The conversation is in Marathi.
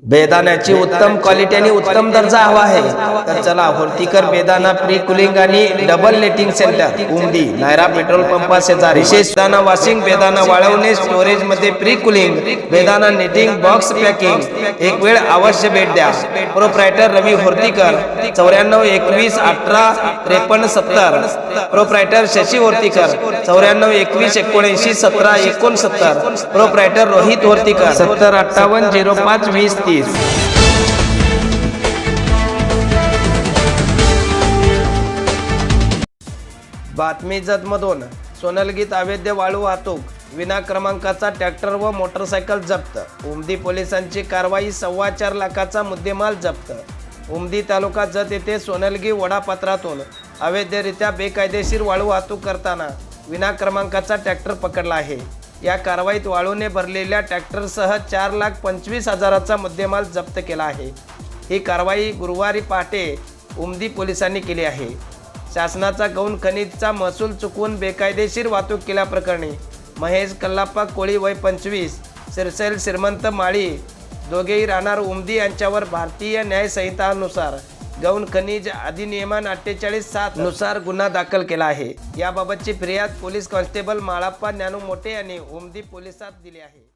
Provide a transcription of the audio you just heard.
बेदाण्याची उत्तम क्वालिटी आणि उत्तम दर्जा हवा आहे. तर चला होर्तीकर बेदाना प्री कुलिंग आणि double netting centre Umadi Nayara petrol पंपा शेजार. विशेष दाना वॉशिंग बेदाना वाळवणे स्टोरेजमध्ये प्री कुलिंग बेदाना नेटिंग बॉक्स पॅकिंग एक वेळ अवश्य भेट द्या. प्रोप्रायटर रवी होर्तीकर चौऱ्याण्णव एकवीस अठरा त्रेपन्न सत्तर. प्रोप्रायटर शशी होर्तीकर चौऱ्याण्णव एकवीस एकोणऐंशी सतरा एकोणसत्तर. प्रोप्रायटर रोहित होर्तीकर सत्तर अठ्ठावन्न झिरो पाच वीस तीस बातमी जतमधून. सोनलगीत अवैध वाळू वाहतूक विना क्रमांकाचा ट्रॅक्टर व मोटरसायकल जप्त. उमदी पोलिसांची कारवाई सव्वा चार लाखाचा मुद्देमाल जप्त. उमदी तालुका जत येथे सोनलगी वडापात्रातून अवैधरित्या बेकायदेशीर वाळू वाहतूक करताना विना क्रमांकाचा ट्रॅक्टर पकडला आहे. या कारवाईत वाळूने भरलेल्या ट्रॅक्टरसह चार लाख पंचवीस हजाराचा मुद्देमाल जप्त केला आहे. ही कारवाई गुरुवारी पहाटे उमदी पोलिसांनी केली आहे. शासनाचा गौण खनिजचा महसूल चुकवून बेकायदेशीर वाहतूक केल्याप्रकरणी महेश कल्लाप्पा कोळी वय पंचवीस सिरसेल श्रीमंत माळी दोघेही राहणार उमदी यांच्यावर भारतीय न्यायसंहितानुसार गौण खनिज अधिनियमान अठ्ठेचाळीस सात नुसार गुन्हा दाखल केला आहे. याबाबतची फिर्याद पोलीस कॉन्स्टेबल माळाप्पा ज्ञानू मोठे यांनी उमदी पोलिसात दिली आहे.